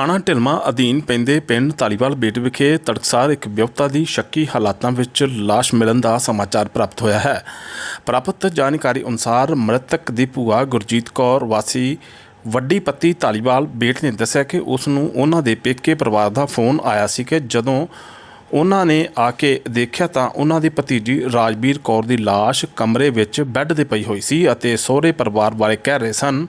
ਥਾਣਾ ਢਿਲਮਾ ਅਧੀਨ ਪੈਂਦੇ ਪਿੰਡ ਤਾਲੀਵਾਲ ਬੇਟ ਵਿਖੇ ਤੜਕਸਾਰ ਇੱਕ ਵਿਅਕਤੀ ਦੀ ਸ਼ੱਕੀ ਹਾਲਾਤਾਂ ਵਿੱਚ ਲਾਸ਼ ਮਿਲਣ ਦਾ ਸਮਾਚਾਰ ਪ੍ਰਾਪਤ ਹੋਇਆ ਹੈ। ਪ੍ਰਾਪਤ ਜਾਣਕਾਰੀ ਅਨੁਸਾਰ ਮ੍ਰਿਤਕ ਦੀ ਭੂਆ ਗੁਰਜੀਤ ਕੌਰ ਵਾਸੀ ਵੱਡੀ ਪੱਤੀ ਤਾਲੀਵਾਲ ਬੇਟ ਨੇ ਦੱਸਿਆ ਕਿ ਉਸ ਨੂੰ ਉਹਨਾਂ ਦੇ ਪੇਕੇ ਪਰਿਵਾਰ ਦਾ ਫੋਨ ਆਇਆ ਸੀ ਕਿ ਜਦੋਂ ਉਹਨਾਂ ਨੇ ਆ ਕੇ ਦੇਖਿਆ ਤਾਂ ਉਹਨਾਂ ਦੀ ਭਤੀਜੀ ਰਾਜਵੀਰ ਕੌਰ ਦੀ ਲਾਸ਼ ਕਮਰੇ ਵਿੱਚ ਬੈੱਡ ਤੇ ਪਈ ਹੋਈ ਸੀ ਅਤੇ ਸਹੁਰੇ ਪਰਿਵਾਰ ਬਾਰੇ ਕਹਿ ਰਹੇ ਸਨ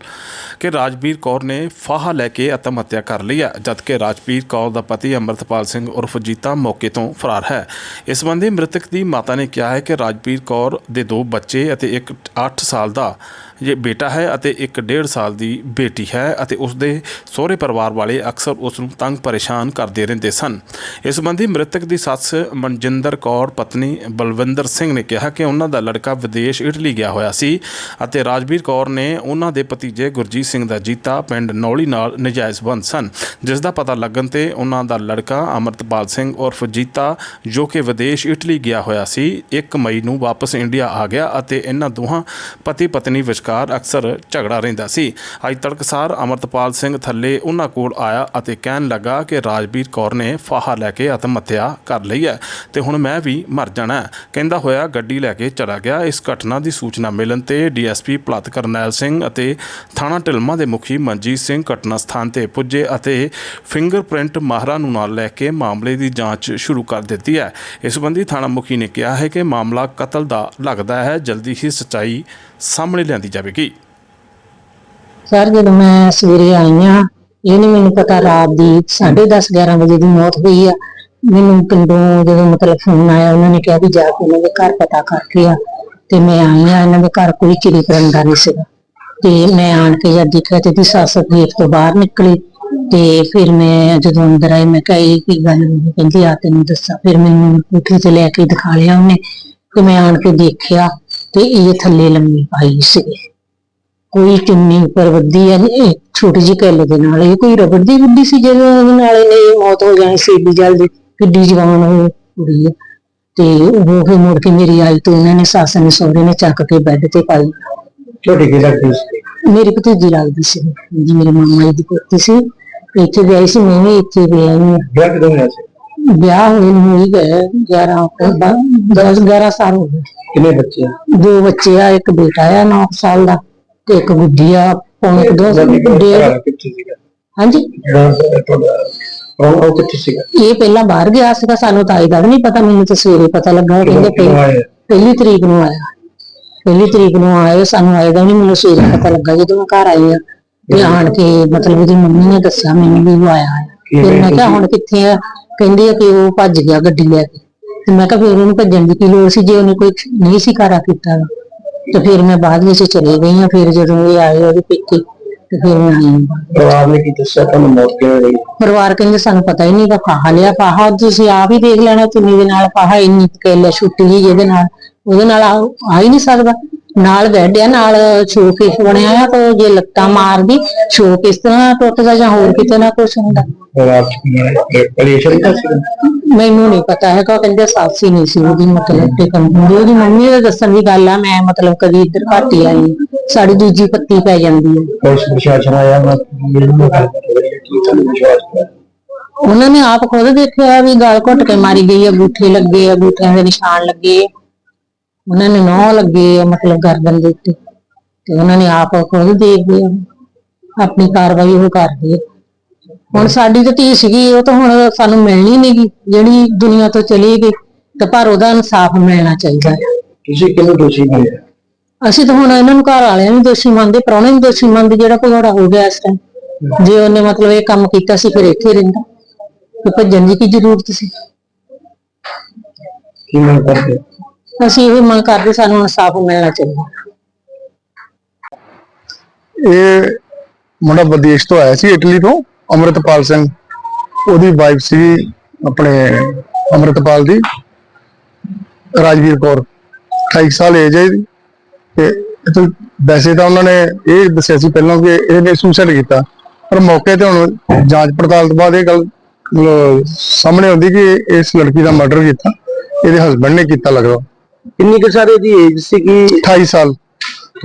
ਕਿ ਰਾਜਵੀਰ ਕੌਰ ਨੇ ਫਾਹਾ ਲੈ ਕੇ ਆਤਮ ਹੱਤਿਆ ਕਰ ਲਈ ਹੈ, ਜਦਕਿ ਰਾਜਵੀਰ ਕੌਰ ਦਾ ਪਤੀ ਅੰਮ੍ਰਿਤਪਾਲ ਸਿੰਘ ਉਰਫ ਜੀਤਾ ਮੌਕੇ ਤੋਂ ਫਰਾਰ ਹੈ। ਇਸ ਸੰਬੰਧੀ ਮ੍ਰਿਤਕ ਦੀ ਮਾਤਾ ਨੇ ਕਿਹਾ ਹੈ ਕਿ ਰਾਜਵੀਰ ਕੌਰ ਦੇ ਦੋ ਬੱਚੇ ਅਤੇ ਇੱਕ 8 ਸਾਲ ਦਾ ਜੇ ਬੇਟਾ ਹੈ ਅਤੇ ਇੱਕ 1.5 ਸਾਲ ਦੀ ਬੇਟੀ ਹੈ ਅਤੇ ਉਸ ਦੇ ਸਹੁਰੇ ਪਰਿਵਾਰ ਵਾਲੇ ਅਕਸਰ ਉਸ ਨੂੰ ਤੰਗ ਪਰੇਸ਼ਾਨ ਕਰਦੇ ਰਹਿੰਦੇ ਸਨ। ਇਸ ਸੰਬੰਧੀ ਮ੍ਰਿਤਕ ਦੀ ਸੱਸ ਮਨਜਿੰਦਰ ਕੌਰ, ਪਤਨੀ ਬਲਵਿੰਦਰ ਸਿੰਘ ਨੇ ਕਿਹਾ ਕਿ ਉਹਨਾਂ ਦਾ ਲੜਕਾ ਵਿਦੇਸ਼ ਇਟਲੀ ਗਿਆ ਹੋਇਆ ਸੀ ਅਤੇ ਰਾਜਵੀਰ ਕੌਰ ਨੇ ਉਹਨਾਂ ਦੇ ਭਤੀਜੇ ਗੁਰਜੀਤ ਸਿੰਘ ਦਾ ਜੀਤਾ ਪਿੰਡ ਨੌਲੀ ਨਾਲ ਨਜਾਇਜ਼ ਬੰਦ ਸਨ, ਜਿਸ ਦਾ ਪਤਾ ਲੱਗਣ ਤੇ ਉਹਨਾਂ ਦਾ ਲੜਕਾ ਅਮਰਤਪਾਲ ਸਿੰਘ ਉਰਫ ਜੀਤਾ, ਜੋ ਕਿ ਵਿਦੇਸ਼ ਇਟਲੀ ਗਿਆ ਹੋਇਆ ਸੀ 1 ਮਈ ਨੂੰ ਵਾਪਸ ਇੰਡੀਆ ਆ ਗਿਆ ਅਤੇ ਇਹਨਾਂ ਦੋਹਾਂ ਪਤੀ ਪਤਨੀ ਵਿਚਕਾਰ ਅਕਸਰ ਝਗੜਾ ਰਹਿੰਦਾ ਸੀ। ਅੱਜ ਤੜਕਸਾਰ ਅਮਰਤਪਾਲ ਸਿੰਘ ਥੱਲੇ ਉਹਨਾਂ ਕੋਲ ਆਇਆ ਅਤੇ ਕਹਿਣ ਲੱਗਾ ਕਿ ਰਾਜਵੀਰ ਕੌਰ ਨੇ ਫਾਹਾ ਲੈ ਕੇ ਆਤਮ ਹੱਤਿਆ ਕਰ ਲਈ ਹੈ ਤੇ ਹੁਣ ਮੈਂ ਵੀ ਮਰ ਜਾਣਾ ਕਹਿੰਦਾ ਹੋਇਆ ਗੱਡੀ ਲੈ ਕੇ ਚਲਾ ਗਿਆ। ਇਸ ਘਟਨਾ ਦੀ ਸੂਚਨਾ ਮਿਲਣ ਤੇ ਡੀਐਸਪੀ ਪਲਤ ਕਰਨੈਲ ਸਿੰਘ ਅਤੇ ਥਾਣਾ ਢਿਲਮਾ ਦੇ ਮੁਖੀ ਮਨਜੀਤ ਸਿੰਘ ਘਟਨਾ ਸਥਾਨ ਤੇ ਪੁੱਜੇ ਅਤੇ ਫਿੰਗਰਪ੍ਰਿੰਟ ਮਾਹਰਾਂ ਨੂੰ ਨਾਲ ਲੈ ਕੇ ਮਾਮਲੇ ਦੀ ਜਾਂਚ ਸ਼ੁਰੂ ਕਰ ਦਿੱਤੀ ਹੈ। ਇਸ ਸੰਬੰਧੀ ਥਾਣਾ ਮੁਖੀ ਨੇ ਕਿਹਾ ਹੈ ਕਿ ਮਾਮਲਾ ਕਤਲ ਦਾ ਲੱਗਦਾ ਹੈ। ਜਲਦੀ ਹੀ ਸਚਾਈ ਸਾਹਮਣੇ ਲਿਆਂਦੀ ਜਾਵੇਗੀ। ਸਰ, ਜਦੋਂ ਮੈਂ ਸਵੇਰੇ ਆਈ ਆ ਇਹ ਨਹੀਂ ਮੈਨੂੰ ਪਤਾ ਰਾਤ ਦੀ 10:30 11 ਵਜੇ ਦੀ ਮੌਤ ਹੋਈ ਆ। ਮੈਨੂੰ ਪਿੰਡੋਂ ਜਦੋਂ ਮਤਲਬ ਫੋਨ ਆਇਆ, ਉਹਨਾਂ ਨੇ ਕਿਹਾ ਵੀ ਜਾ ਕੇ ਉਹਨਾਂ ਦੇ ਘਰ ਪਤਾ ਕਰਕੇ ਆ। ਤੇ ਮੈਂ ਆਈ ਆ ਇਹਨਾਂ ਦੇ ਘਰ ਕੋਈ ਚਿੜੀ ਕਰੰਦਾ ਨਹੀਂ ਸੀਗਾ। ਤੇ ਮੈਂ ਆਣ ਕੇ ਜਦ ਦੇਖਿਆ ਤੇ ਦੀ ਸੱਸ ਗੇਟ ਤੋਂ ਬਾਹਰ ਨਿਕਲੀ। ਤੇ ਫਿਰ ਮੈਂ ਜਦੋਂ ਅੰਦਰ ਆਈ, ਮੈਂ ਕਿਹਾ, ਇਹ ਕੀ ਗੱਲ ਹੋਈ ਕਹਿੰਦੀ, ਆ ਤੈਨੂੰ ਦੱਸਾਂ। ਫਿਰ ਮੈਨੂੰ ਕੋਠੇ ਤੇ ਲੈ ਕੇ ਦਿਖਾ ਲਿਆ ਉਹਨੇ। ਤੇ ਮੈਂ ਆਣ ਕੇ ਦੇਖਿਆ ਤੇ ਇਹ ਥੱਲੇ ਲੰਮੀ ਪਾਈ ਸੀ। ਕੋਈ ਚੁੰਨੀ ਉੱਪਰ ਵੱਧੀ ਆ ਇਹ ਛੋਟੀ ਜਿਹੀ ਕਿੱਲ ਦੇ ਨਾਲ। ਇਹ ਕੋਈ ਰਬੜ ਦੀ ਗੁੱਡੀ ਸੀ ਜਿਹਦੇ ਨਾਲ ਇਹਨੇ ਮੌਤ ਹੋ ਜਾਣੀ ਸੀ ਏਡੀ ਜਲਦੀ ਕਿੱਡੀ ਜਵਾਨ ਉਹ ਕੁੜੀ ਆ। ਤੇ ਉਹ ਫਿਰ ਮੁੜ ਕੇ ਮੇਰੀ ਆਈ ਤੇ ਉਹਨਾਂ ਨੇ ਸੱਸ ਨੇ ਸਹੁਰੇ ਨੇ ਚੱਕ ਕੇ ਬੈੱਡ ਤੇ ਪਾਈ। ਛੋਟੀ ਕੀ ਲੱਗਦੀ ਸੀ? ਮੇਰੀ ਭਤੀਜੀ ਲੱਗਦੀ ਸੀ। ਜੀ ਮੇਰੇ ਮਾਮਾ ਜੀ ਦੀ ਪੁੱਤੀ ਸੀ। ਇੱਥੇ ਵਿਆਹੀ ਸੀ ਮੈਂ ਵੀ ਇੱਥੇ ਵਿਆਹੀ ਹਾਂ। ਵਿਆਹ ਕਦੋਂ ਹੋਇਆ ਸੀ? ਵਿਆਹ ਹੋਏ ਨੂੰ ਹੀ ਗਏ 11 10 11 ਸਾਲ ਹੋ ਗਏ। ਕਿੰਨੇ ਬੱਚੇ ਆ? ਦੋ ਬੱਚੇ ਆ ਇੱਕ ਬੇਟਾ ਆ 9 ਸਾਲ ਦਾ ਤੇ ਇੱਕ ਗੁੱਡੀ ਆ ਪੌਣੇ ਕੁ ਦੋ ਡੇਢ ਕਿੱਥੇ ਸੀਗਾ? ਹਾਂਜੀ? ਜਿਹੜਾ ਤੁਹਾਡਾ ਉਹ ਉਹ ਕਿੱਥੇ ਸੀਗਾ? ਇਹ ਪਹਿਲਾਂ ਬਾਹਰ ਗਿਆ ਸੀਗਾ ਸਾਨੂੰ ਤਾਂ ਇਹਦਾ ਵੀ ਨਹੀਂ ਪਤਾ ਮੈਨੂੰ ਤਾਂ ਸਵੇਰੇ ਪਤਾ ਲੱਗਾ ਕਹਿੰਦੇ ਕਿਦੋਂ ਪਹਿਲੀ ਤਰੀਕ ਨੂੰ ਆਇਆ। ਪਹਿਲੀ ਤਰੀਕ ਨੂੰ ਆਏ ਸਾਨੂੰ ਆਏ ਦਾ ਨਹੀਂ ਮੈਨੂੰ ਸਵੇਰੇ ਪਤਾ ਲੱਗਾ ਜਦੋਂ ਮੈਂ ਘਰ ਆਈ ਆ। ਤੇ ਆਣ ਕੇ ਮਤਲਬ ਉਹਦੀ ਮੰਮੀ ਨੇ ਦੱਸਿਆ ਮੈਨੂੰ ਵੀ ਉਹ ਆਇਆ ਹੈ ਫਿਰ ਮੈਂ ਕਿਹਾ ਹੁਣ ਕਿੱਥੇ ਆ? ਕਹਿੰਦੀ ਆ ਕਿ ਉਹ ਭੱਜ ਗਿਆ ਗੱਡੀ ਲੈ ਕੇ। ਤੇ ਮੈਂ ਕਿਹਾ ਫਿਰ ਉਹਨੂੰ ਭੱਜਣ ਦੀ ਕੀ ਲੋੜ ਸੀ ਜੇ ਉਹਨੇ ਕੋਈ ਨਹੀਂ ਸੀ ਕਾਰਾ ਕੀਤਾ ਤੇ ਫਿਰ ਮੈਂ ਬਾਅਦ ਵਿੱਚ ਚਲੇ ਗਈ ਆ ਫਿਰ ਜਦੋਂ ਇਹ ਆਏ ਉਹਦੇ ਪਿੱਛੇ ਤੇ ਫਿਰ ਮੈਂ ਆਈ ਹਾਂ। ਪਰਿਵਾਰ ਨੇ ਕੀ ਦੱਸਿਆ ਤੁਹਾਨੂੰ ਮੌਤ ਕਿਵੇਂ ਹੋਈ ਪਰਿਵਾਰ ਕਹਿੰਦੇ ਸਾਨੂੰ ਪਤਾ ਹੀ ਨਹੀਂ ਕਿ ਫਾਹਾ ਲਿਆ ਫਾਹਾ ਤੁਸੀਂ ਆਪ ਹੀ ਦੇਖ ਲੈਣਾ ਚੁੰਨੀ ਦੇ ਨਾਲ ਫਾਹਾ ਇੰਨੀ ਕੇਲੇ ਛੁੱਟੀ ਜੀ ਜਿਹਦੇ ਨਾਲ ਉਹਦੇ ਨਾਲ ਆ ਆ ਹੀ ਨਹੀਂ ਸਕਦਾ ਨਾਲ ਬੈੱਡ ਆ ਨਾਲ ਸ਼ੋਕੇਸ ਬਣਿਆ ਆ ਤੇ ਜੇ ਲੱਤਾਂ ਮਾਰਦੀ ਸ਼ੋਕੇਸ ਤਰ੍ਹਾਂ ਟੁੱਟਦਾ ਜਾਂ ਹੋਰ ਕਿਤੇ ਨਾ ਕੁਛ ਹੁੰਦਾ। ਕੀ ਹੈ ਤਾਂ ਮੈਨੂੰ ਨਹੀਂ ਪਤਾ ਹੈਗਾ ਕਹਿੰਦੇ ਸਾਸੀ ਨਹੀਂ ਸੀ ਉਹਦੀ ਮਤਲਬ ਤੇ ਕੰਪਨੀ ਉਹਦੀ ਮੰਮੀ ਦੇ ਦੱਸਣ ਦੀ ਗੱਲ ਆ ਮੈਂ ਮਤਲਬ ਕਦੀ ਇੱਧਰ ਘੱਟ ਹੀ ਆਈ। ਸਾਡੀ ਦੂਜੀ ਪੱਤੀ ਪੈ ਜਾਂਦੀ ਹੈ ਪੁਲਿਸ ਪ੍ਰਸ਼ਾਸਨ ਆਇਆ ਮੈਂ ਮੈਨੂੰ ਗੱਲ ਕਰੀ ਕੀ ਤੁਹਾਨੂੰ ਵਿਸ਼ਵਾਸ ਹੈ ਉਹਨਾਂ ਨੇ ਆਪ ਖੁਦ ਦੇਖਿਆ ਵੀ ਗਲ ਘੁੱਟ ਕੇ ਮਾਰੀ ਗਈ ਆ ਬੂਠੇ ਲੱਗੇ ਆ ਬੂਠਿਆਂ ਦੇ ਨਿਸ਼ਾਨ ਲੱਗੇ। ਆ। ਉਹਨਾਂ ਨੇ ਨੌ ਲੱਗੇ ਆ ਮਤਲਬ ਗਰਦਨ ਦੇ ਉੱਤੇ। ਤੇ ਉਹਨਾਂ ਨੇ ਆਪ ਖੁਦ ਦੇਖਦੇ ਆ ਆਪਣੀ ਕਾਰਵਾਈ ਉਹ ਕਰਦੇ ਆ। ਹੁਣ ਸਾਡੀ ਤਾਂ ਧੀ ਸੀਗੀ ਉਹ ਤਾਂ ਹੁਣ ਸਾਨੂੰ ਮਿਲਣੀ ਨਹੀਂਗੀ ਜਿਹੜੀ ਦੁਨੀਆ ਤੋਂ ਚਲੀ ਗਈ ਤੇ ਪਰ ਉਹਦਾ ਇਨਸਾਫ ਮਿਲਣਾ ਚਾਹੀਦਾ। ਹੈ ਤੁਸੀਂ ਕਿਹਨੂੰ ਦੋਸ਼ੀ ਮੰਨਦੇ? ਹੋ? ਅਸੀਂ ਤਾਂ ਹੁਣ ਇਹਨਾਂ ਨੂੰ ਘਰ ਵਾਲਿਆਂ ਨੂੰ ਦੋਸ਼ੀ ਮੰਨਦੇ ਪ੍ਰਾਹੁਣੇ ਨੂੰ ਦੋਸ਼ੀ ਮੰਨਦੇ ਜਿਹੜਾ ਭਗੌੜਾ ਹੋ ਗਿਆ ਇਸ ਟਾਈਮ ਜੇ ਉਹਨੇ ਮਤਲਬ ਇਹ ਕੰਮ ਕੀਤਾ ਸੀ ਫਿਰ ਇੱਥੇ ਰਹਿੰਦਾ। ਤੇ ਭੱਜਣ ਦੀ ਕੀ ਜ਼ਰੂਰਤ ਸੀ? ਕੀ ਮੰਗ ਕਰਦੇ? ਹੋ? ਅਸੀਂ ਇਹ ਮੰਗ ਕਰਦੇ ਸਾਨੂੰ ਇਨਸਾਫ ਮਿਲਣਾ ਚਾਹੀਦਾ। ਇਹ ਮੁੰਡਾ ਵਿਦੇਸ਼ ਤੋਂ ਆਇਆ ਸੀ, ਇਟਲੀ ਤੋਂ, ਅੰਮ੍ਰਿਤਪਾਲ ਸਿੰਘ। ਉਹਦੀ ਵਾਈਫ ਸੀ, ਆਪਣੇ ਅੰਮ੍ਰਿਤਪਾਲ ਦੀ, ਰਾਜਵੀਰ ਕੌਰ। 28 ਸਾਲ ਏਜ ਹੈ ਇਹਦੀ। ਤੇ ਵੈਸੇ ਤਾਂ ਉਹਨਾਂ ਨੇ ਇਹ ਦੱਸਿਆ ਸੀ ਪਹਿਲਾਂ ਕਿ ਇਹਨੇ ਸੁਸਾਈਡ ਕੀਤਾ। ਪਰ ਮੌਕੇ ਤੇ ਹੁਣ ਜਾਂਚ ਪੜਤਾਲ ਤੋਂ ਬਾਅਦ ਇਹ ਗੱਲ, ਮਤਲਬ ਸਾਹਮਣੇ ਆਉਂਦੀ ਕਿ ਇਸ ਲੜਕੀ ਦਾ ਮਰਡਰ ਕੀਤਾ। ਇਹਦੇ ਹਸਬੰਡ ਨੇ ਕੀਤਾ ਲੱਗਦਾ। ਕਿੰਨੀ ਕੁ ਸਾਰੇ ਦੀ ਏਜ ਸੀਗੀ? 28 ਸਾਲ।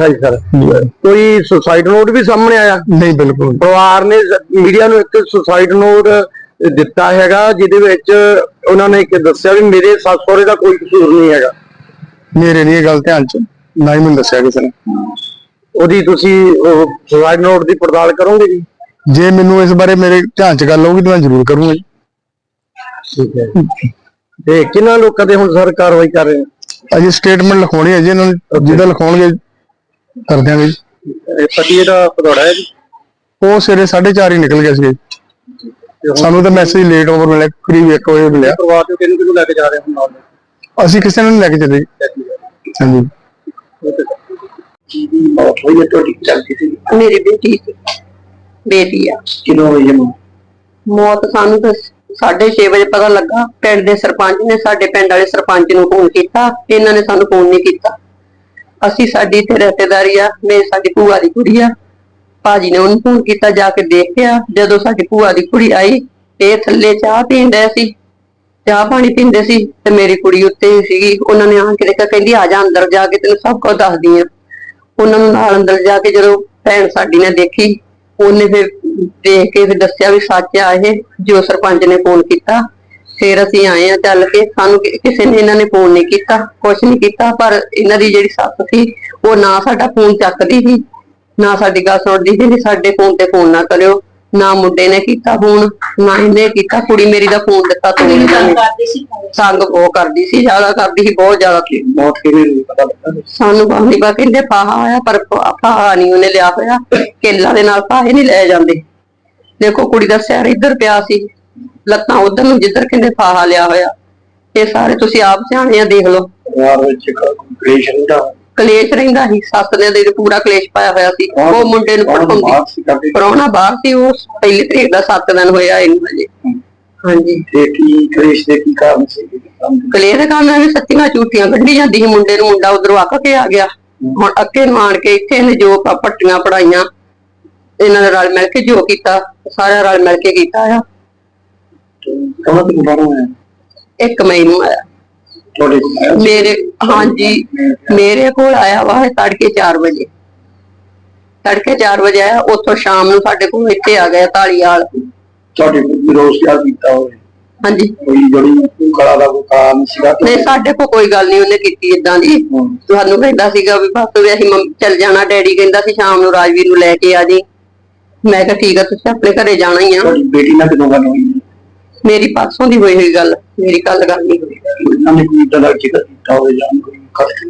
ਅੱਛਾ ਜੀ ਸਰ ਕੋਈ ਸੁਸਾਈਡ ਨੋਟ ਵੀ ਸਾਹਮਣੇ ਆਇਆ? ਨਹੀਂ ਬਿਲਕੁਲ। ਪਰਿਵਾਰ ਨੇ ਮੀਡੀਆ ਨੂੰ ਇੱਕ ਸੁਸਾਈਡ ਨੋਟ ਦਿੱਤਾ ਹੈਗਾ ਜਿਹਦੇ ਵਿੱਚ ਉਹਨਾਂ ਨੇ ਇੱਕ ਦੱਸਿਆ ਵੀ ਮੇਰੇ ਸੱਸ ਸਹੁਰੇ ਦਾ ਕੋਈ ਕਸੂਰ ਨਹੀਂ ਹੈਗਾ। ਮੇਰੇ ਨਹੀਂ ਇਹ ਗੱਲ ਧਿਆਨ ਚ। ਨਾ ਹੀ ਮੈਨੂੰ ਦੱਸਿਆ ਕਿਸੇ ਨੇ। ਉਹਦੀ ਤੁਸੀਂ ਸੁਸਾਈਡ ਨੋਟ ਦੀ ਪੜਤਾਲ ਕਰੋਗੇ ਜੀ? ਜੇ ਮੈਨੂੰ ਇਸ ਬਾਰੇ ਮੇਰੇ ਧਿਆਨ ਚ ਗੱਲ ਆਊਗੀ ਤਾਂ ਮੈਂ ਜ਼ਰੂਰ ਕਰੂੰਗਾ ਜੀ। ਠੀਕ ਹੈ। ਤੇ ਕਿੰਨਾ ਲੋਕਾਂ ਤੇ ਹੁਣ ਸਰ ਕਾਰਵਾਈ ਕਰ ਰਹੇ ਨੇ ਅਜੇ ਸਟੇਟਮੈਂਟ ਲਿਖਾਉਣੀ ਹੈ ਜੀ ਇਹਨਾਂ ਨੂੰ ਜਿਹਦਾ ਲਿਖਾਉਣਗੇ ਕਰ ਦਿਆਂਗੇ ਜੀ। ਇਹ ਪਤੀ ਇਹਦਾ ਪਤੋੜਾ ਹੈ ਜੀ? ਉਹ ਸਵੇਰੇ 4:30 ਹੀ ਨਿਕਲ ਗਿਆ ਸੀ। ਤੇ ਹੁਣ ਸਾਨੂੰ ਤਾਂ ਮੈਸੇਜ ਲੇਟ ਓਵਰ ਮਿਲਿਆ ਕਰੀਬ 1 ਵਜੇ ਮਿਲਿਆ। ਪਰਿਵਾਰ ਤੋਂ ਕਿਹਨੂੰ ਕਿਹਨੂੰ ਲੈ ਕੇ ਜਾ ਰਹੇ ਹੋ ਨਾਲ? ਅਸੀਂ ਕਿਸੇ ਨੂੰ ਨਹੀਂ ਲੈ ਕੇ ਚੱਲੇ। ਜੀ। ਹਾਂਜੀ ਹੋਈ ਹੈ ਤੁਹਾਡੀ? ਚੱਲਦੀ ਸੀ। ਮੇਰੀ ਬੇਟੀ ਸੀ ਬੇਟੀ ਆ। ਕਿਦੋਂ ਹੋਈ ਹੈ? ਮੌਤ ਸਾਨੂੰ ਤਾਂ 6:30 ਵਜੇ ਪਤਾ ਲੱਗਾ, ਪਿੰਡ ਦੇ ਸਰਪੰਚ ਨੇ ਸਾਡੇ ਪਿੰਡ ਵਾਲੇ ਸਰਪੰਚ ਨੂੰ ਫੋਨ ਕੀਤਾ ਇਹਨਾਂ ਨੇ ਸਾਨੂੰ ਫੋਨ ਨਹੀਂ ਕੀਤਾ। ਅਸੀਂ ਸਾਡੀ ਤੇ ਰਿਸ਼ਤੇਦਾਰੀ ਆ ਮੇਰੇ ਸਾਡੀ ਭੂਆ ਦੀ ਕੁੜੀ ਆ। ਭਾਜੀ ਨੇ ਉਹਨੂੰ ਫੋਨ ਕੀਤਾ, ਜਾ ਕੇ ਦੇਖਿਆ। ਜਦੋਂ ਸਾਡੀ ਭੂਆ ਦੀ ਕੁੜੀ ਆਈ, ਇਹ ਥੱਲੇ ਚਾਹ ਪੀਣ ਡਿਆ ਸੀ। ਚਾਹ ਪਾਣੀ ਪੀਂਦੇ ਸੀ ਤੇ ਮੇਰੀ ਕੁੜੀ ਉੱਤੇ ਸੀਗੀ। ਉਹਨਾਂ ਨੇ ਆਣ ਕੇ ਦੇਖਿਆ, ਕਹਿੰਦੀ, ਆ ਜਾ ਅੰਦਰ ਜਾ ਕੇ, ਤੈਨੂੰ ਸਭ ਕੁਝ ਦੱਸਦੀ ਆ। ਉਹਨਾਂ ਨੂੰ ਨਾਲ ਅੰਦਰ ਜਾ ਕੇ ਜਦੋਂ ਭੈਣ ਸਾਡੀ ਨੇ ਦੇਖੀ, ਉਹਨੇ ਫਿਰ ਦੇਖ ਕੇ ਫਿਰ ਦੱਸਿਆ ਵੀ ਸੱਚ ਆ ਇਹ ਜੋ ਸਰਪੰਚ ਨੇ ਫੋਨ ਕੀਤਾ। ਫਿਰ ਅਸੀਂ ਆਏ ਆ ਚੱਲ ਕੇ, ਸਾਨੂੰ ਕਿ- ਕਿਸੇ ਨੇ ਇਹਨਾਂ ਨੇ ਫੋਨ ਨਹੀਂ ਕੀਤਾ, ਕੁਛ ਨਹੀਂ ਕੀਤਾ, ਪਰ ਇਹਨਾਂ ਦੀ ਜਿਹੜੀ ਸੱਸ ਸੀ, ਉਹ ਨਾ ਸਾਡਾ ਫੋਨ ਚੱਕਦੀ ਸੀ, ਨਾ ਸਾਡੀ ਗੱਲ ਸੁਣਦੀ ਸੀ, ਵੀ ਸਾਡੇ ਫੋਨ ਤੇ ਫੋਨ ਨਾ ਕਰਿਓ। ਨਾ ਮੁੰਡੇ ਨੇ ਕੀਤਾ ਫੋਨ ਨਾ ਇਹਨੇ ਕੀਤਾ ਕੁੜੀ ਮੇਰੀ ਦਾ ਫੋਨ ਦਿੱਤਾ ਤੋੜ ਇਹਨਾਂ ਨੇ ਸੰਗ ਬਹੁਤ। ਕਰਦੀ ਸੀ ਜ਼ਿਆਦਾ ਕਰਦੀ ਸੀ ਬਹੁਤ ਜ਼ਿਆਦਾ ਮੌਤ ਕਿਵੇਂ ਹੋਈ ਪਤਾ ਲੱਗਾ ਸਾਨੂੰ ਬਾਣੀ ਬਾ ਕਹਿੰਦੇ ਫਾਹਾ ਆਇਆ ਪਰ ਫਾਹਾ ਨਹੀਂ ਉਹਨੇ ਲਿਆ ਹੋਇਆ ਕੇਲਾ ਦੇ ਨਾਲ ਫਾਹੇ ਨਹੀਂ ਲੈ ਜਾਂਦੇ। ਦੇਖੋ ਕੁੜੀ ਦਾ ਸਿਰ ਇੱਧਰ ਪਿਆ ਸੀ ਲੱਤਾਂ ਉਧਰ ਨੂੰ ਜਿੱਧਰ ਕਹਿੰਦੇ ਫਾਹਾ ਲਿਆ ਹੋਇਆ। ਇਹ ਸਾਰੇ ਤੁਸੀਂ ਆਪ ਸਿਆਣੇ ਆ ਦੇਖ ਲਓ। ਪਰਿਵਾਰ ਵਿੱਚ ਕਲੇਸ਼ ਹੁੰਦਾ ਕਲੇਸ਼ ਰਹਿੰਦਾ ਸੀ ਸੱਸ ਨੇ ਦੇ ਪੂਰਾ ਕਲੇਸ਼ ਪਾਇਆ ਹੋਇਆ ਸੀ। ਉਹ ਮੁੰਡੇ ਨੂੰ ਕਰਦੇ ਪਰੋਣਾ ਬਾਹਰ ਸੀ ਉਹ ਪਹਿਲੀ ਤਰੀਕ ਦਾ 7 ਦਿਨ ਹੋਇਆ ਇਹਨੂੰ ਹਜੇ। ਹਾਂਜੀ। ਤੇ ਕੀ ਕਲੇਸ਼ ਦੇ ਕੀ ਕਾਰਨ ਸੀ? ਕਲੇਸ਼ ਦੇ ਕਾਰਨ ਵੀ ਸੱਚੀਆਂ ਝੂਠੀਆਂ ਕੱਢੀ ਜਾਂਦੀ ਸੀ ਮੁੰਡੇ ਨੂੰ ਮੁੰਡਾ ਉਧਰੋਂ ਅੱਕ ਕੇ ਆ ਗਿਆ। ਹੁਣ ਅੱਕੇ ਨੂੰ ਆਣ ਕੇ ਇੱਥੇ ਇਹਨੇ ਜੋ ਪੱਟੀਆਂ ਪੜਾਈਆਂ ਇਹਨਾਂ ਨੇ ਰਲ ਮਿਲ ਕੇ ਜੋ ਕੀਤਾ ਸਾਰਿਆਂ ਰਲ ਮਿਲ ਕੇ ਕੀਤਾ ਆ। ਕਹਾਂ ਤੇ ਬਾਹਰੋਂ ਆਇਆ? ਇੱਕ ਮਈ ਨੂੰ ਆਇਆ। ਤੁਹਾਡੇ ਮੇਰੇ ਹਾਂਜੀ ਮੇਰੇ ਕੋਲ ਆਇਆ ਵਾ ਇਹ ਤੜਕੇ 4 ਵਜੇ। ਤੜਕੇ 4 ਵਜੇ ਆਇਆ ਉੱਥੋਂ ਸ਼ਾਮ ਨੂੰ ਸਾਡੇ ਕੋਲ ਇੱਥੇ ਆ ਗਿਆ ਢਾਲੀਵਾਲ ਤੁਹਾਡੇ ਵਿਰੋਧਿਆ ਕੀਤਾ ਹੋਵੇ? ਹਾਂਜੀ। ਕੋਈ ਜਿਹੜੀ ਕਲਾ ਦਾ ਕੋਈ ਕਾਰਨ ਸੀਗਾ? ਕਿ- ਨਹੀਂ ਸਾਡੇ ਕੋਲ ਕੋਈ ਗੱਲ ਨਹੀਂ ਉਹਨੇ ਕੀਤੀ ਇਦਾਂ ਦੀ। ਹਮ, ਤੁਹਾਨੂੰ ਕਹਿੰਦਾ ਸੀਗਾ ਵੀ ਬਸ ਵੀ ਅਸੀਂ ਮੰਮ- ਚੱਲ ਜਾਣਾ ਡੈਡੀ ਕਹਿੰਦਾ ਸੀ ਸ਼ਾਮ ਨੂੰ ਰਾਜਵੀਰ ਨੂੰ ਲੈ ਕੇ ਆ ਜੀ। ਮੈਂ ਕਿਹਾ ਠੀਕ ਆ ਤੁਸੀਂ ਆਪਣੇ ਘਰੇ ਜਾਣਾ ਹੀ ਆ। ਤੁਹਾਡੀ ਬੇਟੀ ਨਾਲ ਕਦੋਂ ਗੱਲ ਹੋਈ? ਮੇਰੀ ਪਰਸੋਂ ਦੀ ਹੋਈ ਹੋਈ ਗੱਲ। ਮੇਰੀ ਕੱਲ ਗੱਲ ਨਹੀਂ ਹੋਈ। ਉਹਨਾਂ ਨੇ ਕੋਈ ਇਦਾਂ ਦਾ ਜ਼ਿਕਰ ਕੀਤਾ ਹੋਵੇ ਜਾਂ ਕੋਈ ਕਸ਼ਟ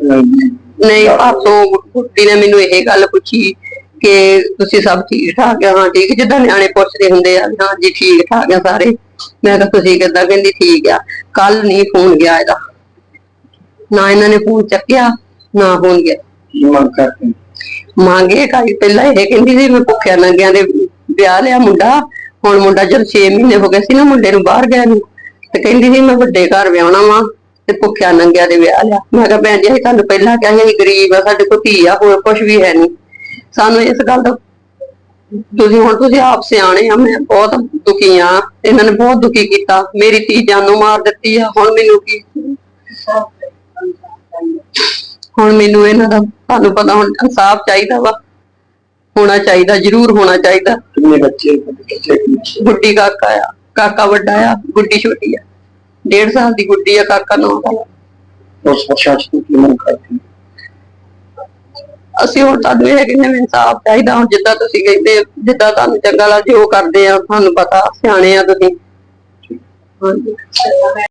ਨਹੀਂ ਪਰਸੋਂ ਗੁੱਡੀ ਨੇ ਮੈਨੂੰ ਇਹ ਗੱਲ ਪੁੱਛੀ ਕਿ ਤੁਸੀਂ ਸਭ ਠੀਕ ਠਾਕ ਆ? ਹਾਂ ਠੀਕ। ਜਿੱਦਾਂ ਨਿਆਣੇ ਪੁੱਛਦੇ ਹੁੰਦੇ ਆ ਹਾਂ ਜੀ ਠੀਕ ਠਾਕ ਆ ਸਾਰੇ। ਮੈਂ ਕਿਹਾ ਤੁਸੀਂ ਕਿੱਦਾਂ? ਕਹਿੰਦੀ ਠੀਕ ਆ। ਕੱਲ ਨਹੀਂ ਫੋਨ ਗਿਆ ਇਹਦਾ। ਨਾ ਇਹਨਾਂ ਨੇ ਫੋਨ ਚੱਕਿਆ ਨਾ ਫੋਨ ਗਿਆ। ਮੰਗ ਕਰਦੇ ਮੰਗੇ ਕਾਈ ਪਹਿਲਾਂ ਇਹ ਕਹਿੰਦੀ ਸੀ ਮੈਂ ਭੁੱਖਿਆ ਨੰਗਿਆਂ ਦੇ ਵਿਆਹ ਲਿਆ ਮੁੰਡਾ। ਹੁਣ ਮੁੰਡਾ ਜਦ 6 ਮਹੀਨੇ ਹੋ ਗਏ ਸੀ ਨਾ ਮੁੰਡੇ ਨੂੰ ਬਾਹਰ ਗਿਆ ਨੂੰ। ਤੇ ਕਹਿੰਦੀ ਸੀ ਮੈਂ ਵੱਡੇ ਘਰ ਵਿਆਹਣਾ ਵਾ ਤੇ ਭੁੱਖਿਆ ਨੰਗਿਆਂ ਦੇ ਵਿਆਹ ਲਿਆ। ਮੈਂ ਕਿਹਾ ਭੈਣ ਜੀ ਅਸੀਂ ਤੁਹਾਨੂੰ ਪਹਿਲਾਂ ਕਿਹਾ ਸੀ ਅਸੀਂ ਗਰੀਬ ਆ ਸਾਡੇ ਕੋਲ ਧੀ ਆ ਹੋਰ ਕੁਝ ਵੀ ਹੈ ਨਹੀਂ। ਸਾਨੂੰ ਇਸ ਗੱਲ ਦਾ ਤੁਸੀਂ ਹੁਣ ਤੁਸੀਂ ਆਪ ਸਿਆਣੇ ਆ ਮੈਂ ਬਹੁਤ ਦੁਖੀ ਆ। ਇਹਨਾਂ ਨੇ ਬਹੁਤ ਦੁਖੀ ਕੀਤਾ। ਮੇਰੀ ਧੀ ਜਾਨੋਂ ਮਾਰ ਦਿੱਤੀ ਆ। ਹੁਣ ਮੈਨੂੰ ਕੀ ਹੁਣ ਮੈਨੂੰ ਇਹਨਾਂ ਦਾ ਤੁਹਾਨੂੰ ਪਤਾ ਹੁਣ ਇਨਸਾਫ ਚਾਹੀਦਾ ਵਾ। ਹੋਣਾ ਚਾਹੀਦਾ ਜ਼ਰੂਰ ਹੋਣਾ ਚਾਹੀਦਾ। ਕਿੰਨੇ ਬੱਚੇ ਬੱਚੇ? ਗੁੱਡੀ ਕਾਕਾ ਆ। ਕਾਕਾ ਵੱਡਾ ਆ ਗੁੱਡੀ ਛੋਟੀ ਆ। ਡੇਢ ਸਾਲ ਦੀ ਗੁੱਡੀ ਆ ਕਾਕਾ ਨੌ ਸਾਲ ਉਸ ਪ੍ਰਸ਼ਾਸਨ ਕੀ ਮੰਗ ਕਰਦੇ? ਅਸੀਂ ਹੁਣ ਤੁਹਾਨੂੰ ਇਹ ਕਹਿੰਦੇ ਵੀ ਇਨਸਾਫ ਚਾਹੀਦਾ। ਹੁਣ ਜਿੱਦਾਂ ਤੁਸੀਂ ਕਹਿੰਦੇ ਜਿੱਦਾਂ ਤੁਹਾਨੂੰ ਚੰਗਾ ਲੱਗੇ ਉਹ ਕਰਦੇ ਆ ਤੁਹਾਨੂੰ ਪਤਾ ਸਿਆਣੇ ਆ ਤੁਸੀਂ। ਹਾਂਜੀ।